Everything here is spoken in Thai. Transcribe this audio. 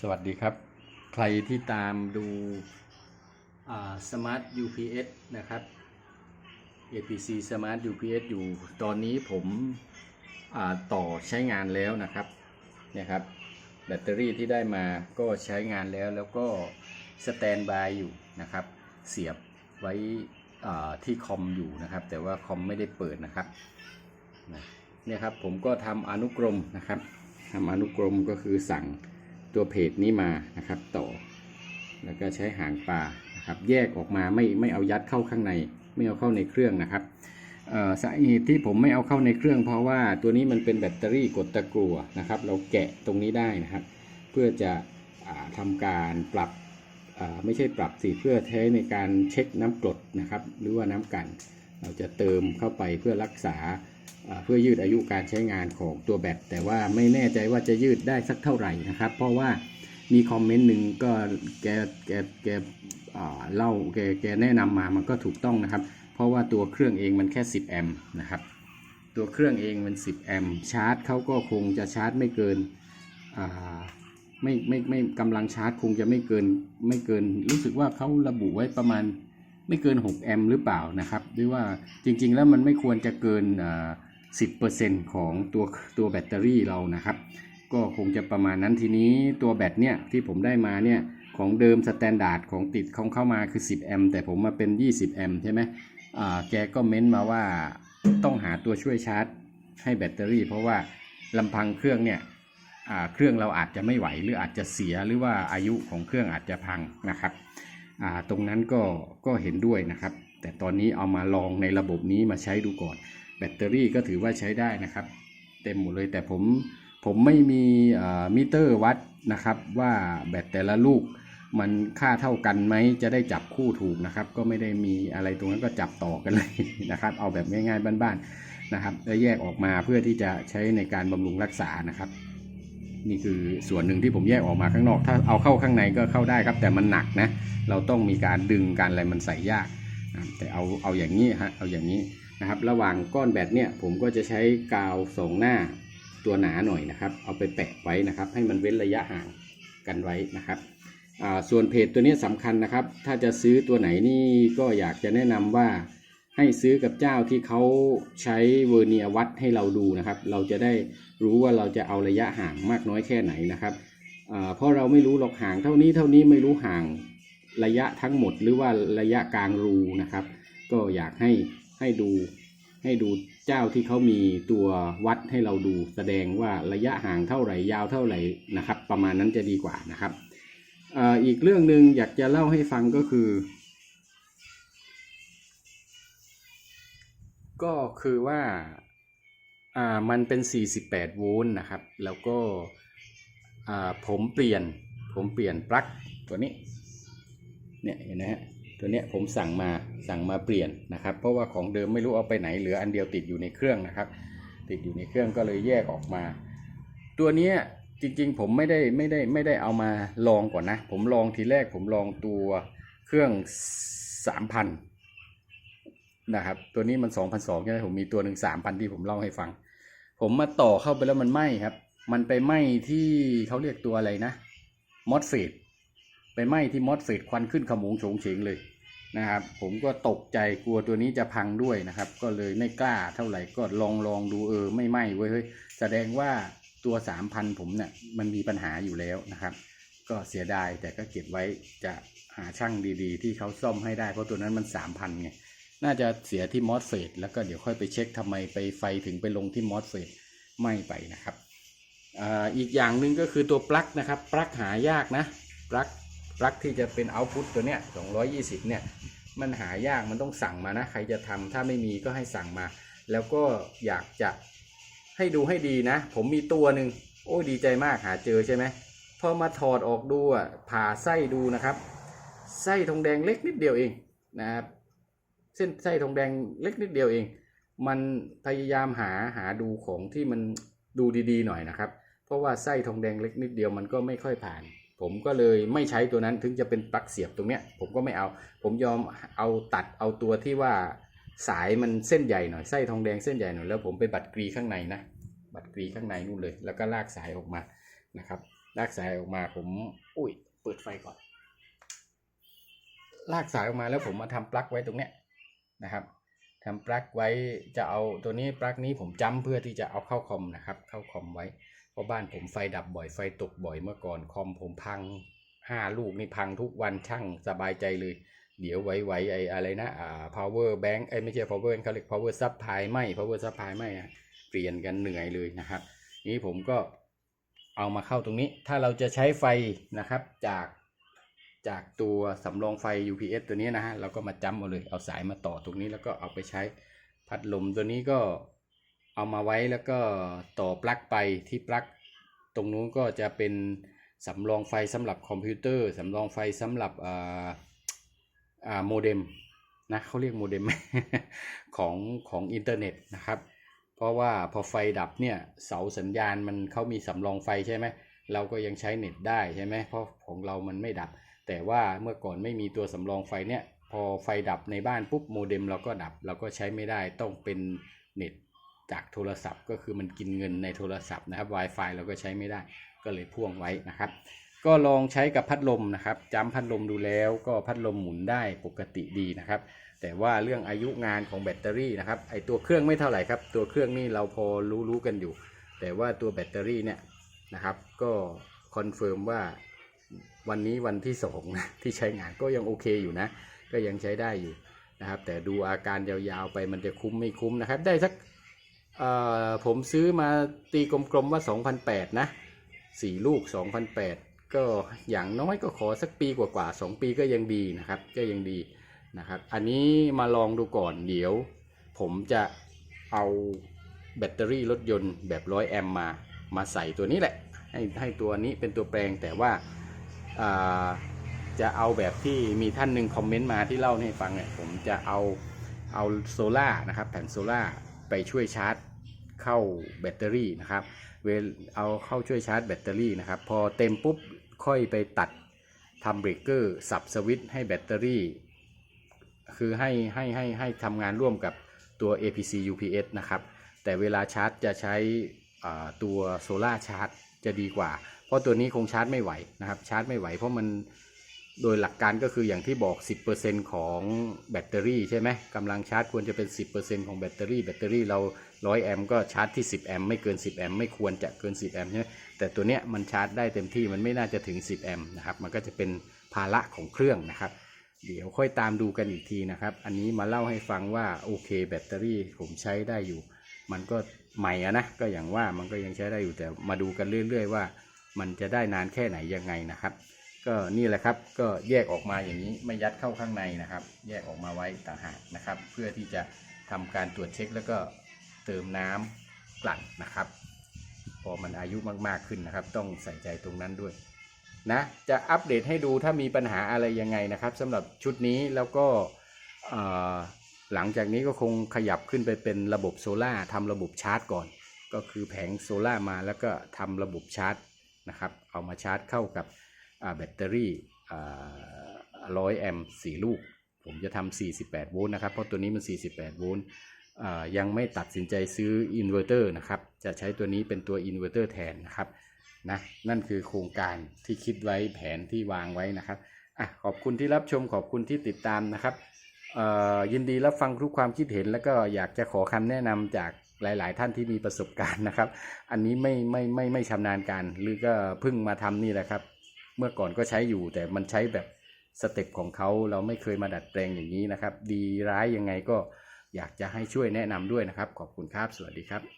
สวัสดีครับ ใครที่ตามดูสมาร์ท UPS นะครับ APC Smart UPS อยู่ ตอนนี้ผมต่อใช้งานแล้วนะครับเนี่ยครับ แบตเตอรี่ที่ได้มาก็ใช้งานแล้วแล้วก็สแตนบายอยู่นะครับ เสียบไว้ที่คอมอยู่นะครับ แต่ว่าคอมไม่ได้เปิดนะครับเนี่ยครับผมก็ทำอนุกรมนะครับทำอนุกรมก็คือสั่ง ตัวเพจนี้มานะครับ ต่อ แล้วก็ใช้หางปลานะครับ แยกออกมาไม่ไม่เอายัดเข้าข้างใน ไม่เอาเข้าในเครื่องนะครับสาเหตุที่ผมไม่เอาเข้าในเครื่อง เพราะว่าตัวนี้มันเป็นแบตเตอรี่กดตะกั่วนะครับ เราแกะตรงนี้ได้นะครับ เพื่อจะอ่าทำการปรับไม่ใช่ปรับสิเพื่อใช้ในการเช็คน้ำกรดนะครับ หรือว่าน้ำกัน เราจะเติมเข้าไปเพื่อรักษาเพื่อยืดอายุการใช้งานของตัวแบต แต่ว่าไม่แน่ใจว่าจะยืดได้สักเท่าไหร่นะครับ เพราะว่ามีคอมเมนต์หนึ่งก็แกแกแกเล่าแกแกแนะนำมามันก็ถูกต้องนะครับ เพราะว่าตัวเครื่องเองมันแค่ 10 แอมป์นะครับ ตัวเครื่องเองมัน 10 แอมป์ชาร์จเขาก็คงจะชาร์จไม่เกินไม่ไม่ไม่กำลังชาร์จคงจะไม่เกินไม่เกิน รู้สึกว่าเขาระบุไว้ประมาณ ไม่เกิน 6 แอมป์หรือเปล่านะครับหรือว่าจริงๆแล้วมันไม่ควรจะเกินอ่า10%ของตัวตัวแบตเตอรี่เรานะครับ ก็คงจะประมาณนั้นทีนี้ตัวแบตเนี่ยที่ผมได้มาเนี่ยของเดิมสแตนดาร์ดของติดของเข้ามาคือ 10 แอมป์แต่ผมมาเป็น 20 แอมป์ใช่ไหมอ่าแกก็เม้นมาว่าต้องหาตัวช่วยชาร์จให้แบตเตอรี่ เพราะว่าลำพังเครื่องเนี่ยอ่าเครื่องเราอาจจะไม่ไหวหรืออาจจะเสียหรือว่าอายุของเครื่องอาจจะพังนะครับ ตรงนั้นก็ก็เห็นด้วยนะครับ แต่ตอนนี้เอามาลองในระบบนี้มาใช้ดูก่อน แบตเตอรี่ก็ถือว่าใช้ได้นะครับ เต็มหมดเลยแต่ผมผมไม่มีมิเตอร์วัดนะครับ ว่าแบตแต่ละลูกมันค่าเท่ากันไหมจะได้จับคู่ถูกนะครับ ก็ไม่ได้มีอะไรตรงนั้นก็จับต่อกันเลยนะครับ เอาแบบง่ายๆบ้านๆนะครับแล้วแยกออกมาเพื่อที่จะใช้ในการบำรุงรักษานะครับ นี่คือส่วนหนึ่งที่ผมแยกออกมาข้างนอก ถ้าเอาเข้าข้างในก็เข้าได้ครับ แต่มันหนักนะ เราต้องมีการดึงการอะไรมันใส่ยากนะแต่เอาเอาอย่างนี้ฮะเอาอย่างนี้นะครับ ระหว่างก้อนแบตเนี่ยผมก็จะใช้กาวสองหน้าตัวหนาหน่อยนะครับ เอาไปแปะไว้นะครับ ให้มันเว้นระยะห่างกันไว้นะครับส่วนเพจตัวนี้สำคัญนะครับ ถ้าจะซื้อตัวไหนนี่ก็อยากจะแนะนำว่า ให้ซื้อกับเจ้าที่เขาใช้เวอร์เนียวัดให้เราดูนะครับ เราจะได้รู้ว่าเราจะเอาระยะห่างมากน้อยแค่ไหนนะครับเพราะเราไม่รู้หรอกห่างเท่านี้เท่านี้ไม่รู้ห่างระยะทั้งหมดหรือว่าระยะกลางรูนะครับ ก็อยากให้ให้ดูให้ดูเจ้าที่เขามีตัววัดให้เราดูแสดงว่าระยะห่างเท่าไหร่ยาวเท่าไหร่นะครับ ประมาณนั้นจะดีกว่านะครับออีกเรื่องหนึ่งอยากจะเล่าให้ฟังก็คือ ก็คือว่าอ่ามันเป็น 48 โวลต์นะครับ แล้วก็อ่าผมเปลี่ยนผมเปลี่ยนปลั๊กตัวนี้เนี่ยเห็นไหมฮะตัวเนี้ยผมสั่งมาสั่งมาเปลี่ยนนะครับ เพราะว่าของเดิมไม่รู้เอาไปไหนเหลืออันเดียวติดอยู่ในเครื่องนะครับ ติดอยู่ในเครื่องก็เลยแยกออกมา ตัวเนี้ยจริงๆผมไม่ได้ไม่ได้ไม่ได้เอามาลองก่อนนะ ผมลองทีแรกผมลองตัวเครื่อง 3,000 นะครับ ตัวนี้มัน2,200ใช่ไหมผมมีตัวหนึ่ง3,000ที่ผมเล่าให้ฟัง ผมมาต่อเข้าไปแล้วมันไหม้ครับ มันไปไหม้ที่เขาเรียกตัวอะไรนะมอสเฟตไปไหม้ที่มอสเฟตควันขึ้นขโมงโฉงเฉงเลยนะครับ ผมก็ตกใจกลัวตัวนี้จะพังด้วยนะครับ ก็เลยไม่กล้าเท่าไหร่ก็ลองลองดูเออไม่ไหม้เว้ยเฮ้ยแสดงว่าตัว3,000ผมเนี่ยมันมีปัญหาอยู่แล้วนะครับ ก็เสียดายแต่ก็เก็บไว้จะหาช่างดีๆ ที่เขาซ่อมให้ได้เพราะตัวนั้นมัน3,000ไง น่าจะเสียที่มอสเฟตแล้วก็เดี๋ยวค่อยไปเช็คทำไมไปไฟถึงไปลงที่มอสเฟตไม่ไปนะครับออีกอย่างหนึ่งก็คือตัวปลั๊กนะครับ ปลั๊กหายากนะปลั๊กปลั๊กที่จะเป็นเอาต์พุตตัวเนี้ย220 เนี่ย มันหายากมันต้องสั่งมานะ ใครจะทำถ้าไม่มีก็ให้สั่งมา แล้วก็อยากจะให้ดูให้ดีนะ ผมมีตัวหนึ่งโอ้ดีใจมากหาเจอใช่ไหมพอมาถอดออกดูอะผ่าไส้ดูนะครับ ไส้ทองแดงเล็กนิดเดียวเองนะครับ เส้นไส้ทองแดงเล็กนิดเดียวเอง มันพยายามหาหาดูของที่มันดูดีๆหน่อยนะครับ เพราะว่าไส้ทองแดงเล็กนิดเดียวมันก็ไม่ค่อยผ่าน ผมก็เลยไม่ใช้ตัวนั้นถึงจะเป็นปลั๊กเสียบตรงเนี้ย ผมก็ไม่เอา ผมยอมเอาตัดเอาตัวที่ว่าสายมันเส้นใหญ่หน่อยไส้ทองแดงเส้นใหญ่หน่อยแล้วผมไปบัดกรีข้างในนะบัดกรีข้างในนู่นเลย แล้วก็ลากสายออกมานะครับ ลากสายออกมาผมอุ้ยเปิดไฟก่อน ลากสายออกมาแล้วผมมาทำปลั๊กไว้ตรงเนี้ย นะครับทำปลั๊กไว้จะเอาตัวนี้ปลั๊กนี้ผมจำเพื่อที่จะเอาเข้าคอมนะครับ เข้าคอมไว้เพราะบ้านผมไฟดับบ่อยไฟตกบ่อยเมื่อก่อนคอมผมพังห้าลูกนี่พังทุกวันช่างสบายใจเลย เดี๋ยวไว้ไอ้อะไรนะอ่า power bank ไอ้ยไม่ใช่ power bank เขาเรียก power supply ไม่ power supply ไม่อะเปลี่ยนกันเหนื่อยเลยนะครับ นี้ผมก็เอามาเข้าตรงนี้ ถ้าเราจะใช้ไฟนะครับจาก จากตัวสำรองไฟ UPS ตัวนี้นะฮะเราก็มาจำเอาเลย เอาสายมาต่อตรงนี้แล้วก็เอาไปใช้พัดลมตัวนี้ก็เอามาไว้แล้วก็ต่อปลั๊กไปที่ปลั๊กตรงนู้นก็จะเป็นสำรองไฟสำหรับคอมพิวเตอร์สำรองไฟสำหรับอ่าอ่าโมเด็มนะเขาเรียกโมเด็มของของอินเทอร์เน็ตนะครับ เพราะว่าพอไฟดับเนี่ยเสาสัญญาณมันเขามีสำรองไฟใช่ไหมเราก็ยังใช้เน็ตได้ใช่ไหมเพราะของเรามันไม่ดับ แต่ว่าเมื่อก่อนไม่มีตัวสำรองไฟเนี่ย พอไฟดับในบ้านปุ๊บโมเด็มเราก็ดับ เราก็ใช้ไม่ได้ต้องเป็นเน็ตจากโทรศัพท์ ก็คือมันกินเงินในโทรศัพท์นะครับ Wi-Fi เราก็ใช้ไม่ได้ก็เลยพ่วงไว้นะครับ ก็ลองใช้กับพัดลมนะครับจำพัดลมดูแล้วก็พัดลมหมุนได้ปกติดีนะครับ แต่ว่าเรื่องอายุงานของแบตเตอรี่นะครับไอตัวเครื่องไม่เท่าไหร่ครับ ตัวเครื่องนี่เราพอรู้รู้กันอยู่ แต่ว่าตัวแบตเตอรี่เนี่ยนะครับ ก็คอนเฟิร์มว่า วันนี้วันที่สองนะที่ใช้งานก็ยังโอเคอยู่นะ ก็ยังใช้ได้อยู่นะครับ แต่ดูอาการยาวๆไปมันจะคุ้มไม่คุ้มนะครับ ได้สักผมซื้อมาตีกลมๆว่า 2,008นะสี่ลูก 2,008 ก็อย่างน้อยก็ขอสักปีกว่าๆสองปีก็ยังดีนะครับ ก็ยังดีนะครับ อันนี้มาลองดูก่อนเดี๋ยว ผมจะเอาแบตเตอรี่รถยนต์แบบร้อยแอมมา มาใส่ตัวนี้แหละ ให้ให้ตัวนี้เป็นตัวแปลงแต่ว่า จะเอาแบบที่มีท่านหนึ่งคอมเมนต์มาที่เล่าให้ฟังเนี่ยผมจะเอาเอาโซล่านะครับแผ่นโซล่าไปช่วยชาร์จเข้าแบตเตอรี่นะครับเวลเอาเข้าช่วยชาร์จแบตเตอรี่นะครับ พอเต็มปุ๊บค่อยไปตัดทำเบรกเกอร์สับสวิตช์ให้แบตเตอรี่ คือให้ให้ให้ให้ทำงานร่วมกับตัว APC UPS นะครับ แต่เวลาชาร์จจะใช้ตัวโซล่าชาร์จ จะดีกว่า เพราะตัวนี้คงชาร์จไม่ไหวนะครับ ชาร์จไม่ไหว เพราะมันโดยหลักการก็คืออย่างที่บอก 10%ของแบตเตอรี่ใช่ไหมกำลังชาร์จควรจะเป็น 10%ของแบตเตอรี่ แบตเตอรี่เรา 100 แอมป์ก็ชาร์จที่ 10 แอมป์ไม่เกิน 10 แอมป์ไม่ควรจะเกิน 10 แอมป์ใช่ไหมแต่ตัวเนี้ยมันชาร์จได้เต็มที่มันไม่น่าจะถึง 10 แอมป์นะครับ มันก็จะเป็นภาระของเครื่องนะครับ เดี๋ยวค่อยตามดูกันอีกทีนะครับ อันนี้มาเล่าให้ฟังว่าโอเค แบตเตอรี่ผมใช้ได้อยู่ มันก็ ใหม่อะนะก็อย่างว่ามันก็ยังใช้ได้อยู่แต่มาดูกันเรื่อย ๆ ว่า มันจะได้นานแค่ไหนยังไงนะครับ ก็นี่แหละครับก็แยกออกมาอย่างนี้ไม่ยัดเข้าข้างในนะครับ แยกออกมาไว้ต่างหากนะครับ เพื่อที่จะทำการตรวจเช็คแล้วก็เติมน้ำกลั่นนะครับ พอมันอายุมากๆขึ้นนะครับ ต้องใส่ใจตรงนั้นด้วยนะจะอัปเดตให้ดูถ้ามีปัญหาอะไรยังไงนะครับสำหรับชุดนี้แล้วก็ออ หลังจากนี้ก็คงขยับขึ้นไปเป็นระบบโซล่าทำระบบชาร์จก่อน ก็คือแผงโซล่ามาแล้วก็ทำระบบชาร์จนะครับเอามาชาร์จเข้ากับแบตเตอรี่ร้อยแอมป์สี่ลูก ผมจะทำ48 โวลต์นะครับเพราะตัวนี้มัน 48 โวลต์ยังไม่ตัดสินใจซื้ออินเวอร์เตอร์นะครับ จะใช้ตัวนี้เป็นตัวอินเวอร์เตอร์แทนนะครับนะนั่นคือโครงการที่คิดไว้แผนที่วางไว้นะครับอะขอบคุณที่รับชมขอบคุณที่ติดตามนะครับ ยินดีรับฟังทุกความคิดเห็น แล้วก็อยากจะขอคำแนะนำจากหลาย ๆ ท่านที่มีประสบการณ์นะครับ อันนี้ไม่ไม่ไม่ไม่ชำนาญการหรือก็เพิ่งมาทำนี่แหละครับ เมื่อก่อนก็ใช้อยู่แต่มันใช้แบบสเต็ปของเขาเราไม่เคยมาดัดแปลงอย่างนี้นะครับ ดีร้ายยังไงก็อยากจะให้ช่วยแนะนำด้วยนะครับ ขอบคุณครับ สวัสดีครับ